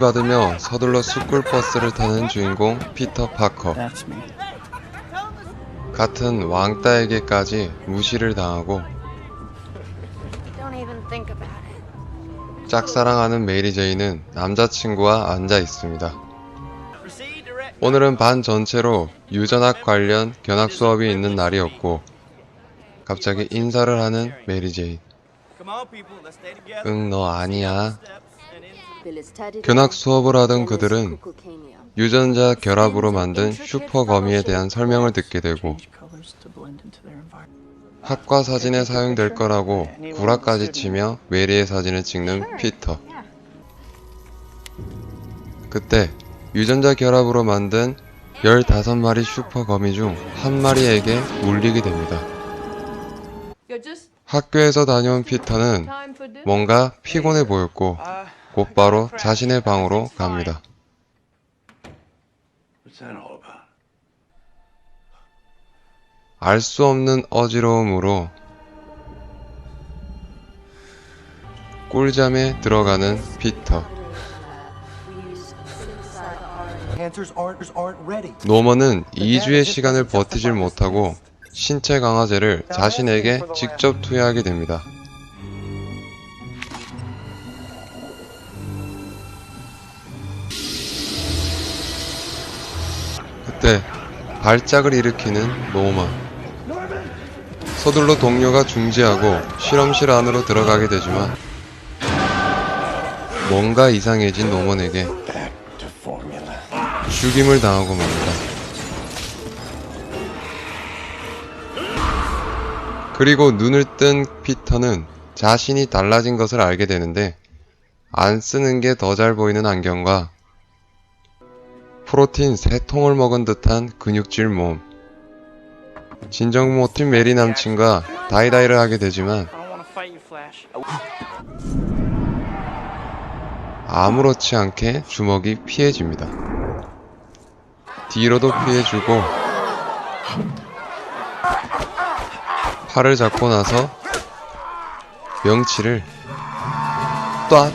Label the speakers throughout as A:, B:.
A: 받으며 서둘러 스쿨버스를 타는 주인공 피터 파커. 같은 왕따에게까지 무시를 당하고. 짝사랑하는 메리 제이는 남자친구와 앉아 있습니다. 오늘은 반 전체로 유전학 관련 견학 수업이 있는 날이었고 갑자기 인사를 하는 메리 제이. 응, 너 아니야. 견학 수업을 하던 그들은 유전자 결합으로 만든 슈퍼 거미에 대한 설명을 듣게 되고. 학과 사진에 사용될 거라고 구라까지 치며 메리의 사진을 찍는 피터. 그때 유전자 결합으로 만든 15마리 슈퍼 거미 중 한 마리에게 물리게 됩니다. 학교에서 다녀온 피터는. 뭔가 피곤해 보였고 곧바로 자신의 방으로 갑니다. 알 수 없는 어지러움으로 꿀잠에 들어가는 피터. 노먼은 2주의 시간을 버티질 못하고 신체 강화제를 자신에게 직접 투여하게 됩니다. 때 발작을 일으키는 노먼. 서둘러 동료가 중지하고 실험실 안으로 들어가게 되지만 뭔가 이상해진 노먼에게. 죽임을 당하고 맙니다. 그리고 눈을 뜬 피터는 자신이 달라진 것을 알게 되는데 안 쓰는 게 더 잘 보이는 안경과 프로틴 3통을 먹은 듯한 근육질 몸. 진정 못한 메리 남친과 다이다이를 하게 되지만. 아무렇지 않게 주먹이 피해집니다. 뒤로도 피해주고 팔을 잡고 나서 명치를 ጧ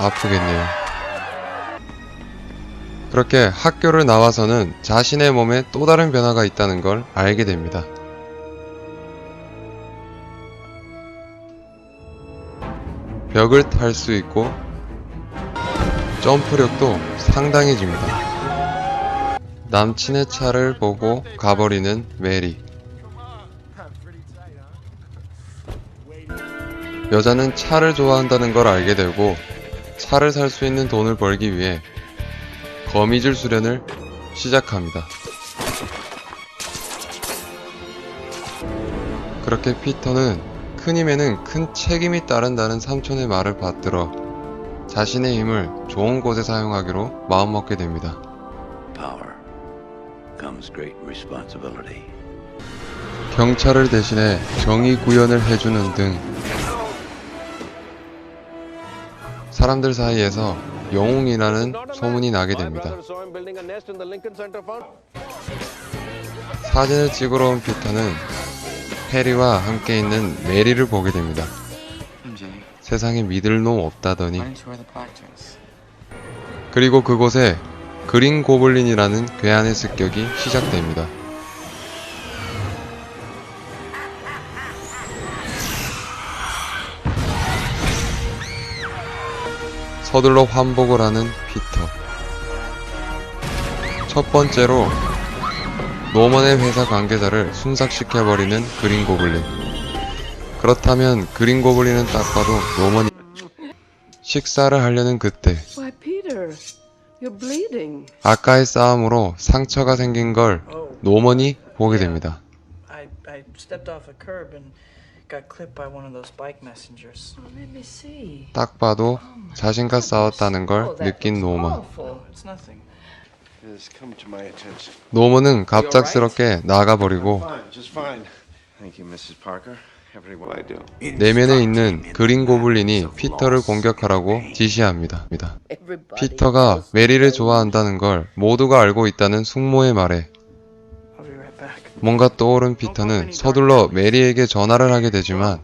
A: 아프겠네요. 그렇게 학교를 나와서는 자신의 몸에 또 다른 변화가 있다는 걸 알게 됩니다. 벽을 탈 수 있고 점프력도 상당해집니다. 남친의 차를 보고 가버리는 메리. 여자는 차를 좋아한다는 걸 알게 되고 차를 살 수 있는 돈을 벌기 위해 거미줄 수련을 시작합니다. 그렇게 피터는 큰 힘에는 큰 책임이 따른다는 삼촌의 말을 받들어 자신의 힘을 좋은 곳에 사용하기로 마음먹게 됩니다. 경찰을 대신해 정의 구현을 해주는 등 사람들 사이에서 영웅이라는 소문이 나게 됩니다. 사진을 찍으러 온 피터는 해리와 함께 있는 메리를 보게 됩니다. 세상에 믿을 놈 없다더니? 그리고 그곳에 그린 고블린이라는 괴한의 습격이 시작됩니다. 서둘러 환복을 하는 피터. 첫 번째로 노먼의 회사 관계자를 순삭시켜버리는 그린 고블린. 그렇다면 그린 고블린은 딱 봐도 노먼이 식사를 하려는 그때
B: Why, Peter, you're bleeding.
A: 아까의 싸움으로 상처가 생긴 걸
C: Oh,
A: 노먼이 보게 됩니다.
C: I, I stepped off a curb and got clipped by one of those bike messengers.
B: Oh, let me see.
A: 딱 봐도 자신과 싸웠다는 걸
B: Oh,
A: 느낀 노먼.
B: awful.
C: Oh, it's nothing.
D: It has come to my attention.
A: 노먼은 갑작스럽게 나가버리고
D: Fine, just fine. Thank you, Mrs. Parker. Every what I do.
A: 내면에 있는 그린 고블린이 피터를 공격하라고 지시합니다.
B: Everybody
A: 피터가 메리를 좋아한다는 걸 모두가 알고 있다는 숙모의 말에 뭔가 떠오른 피터는 서둘러 메리에게 전화를 하게 되지만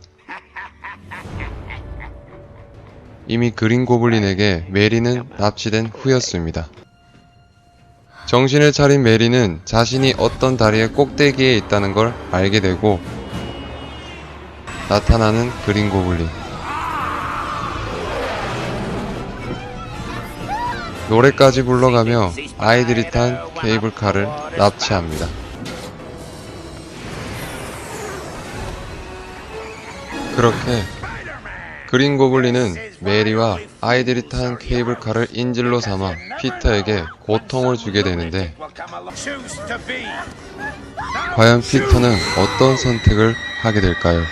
A: 이미 그린 고블린에게 메리는 납치된 후였습니다. 정신을 차린 메리는 자신이 어떤 다리의 꼭대기에 있다는 걸 알게 되고 나타나는 그린 고블린. 노래까지 불러가며 아이들이 탄 케이블카를 납치합니다. 그렇게 그린 고블린은 메리와 아이들이 탄 케이블카를 인질로 삼아 피터에게 고통을 주게 되는데 과연 피터는 어떤 선택을 하게 될까요?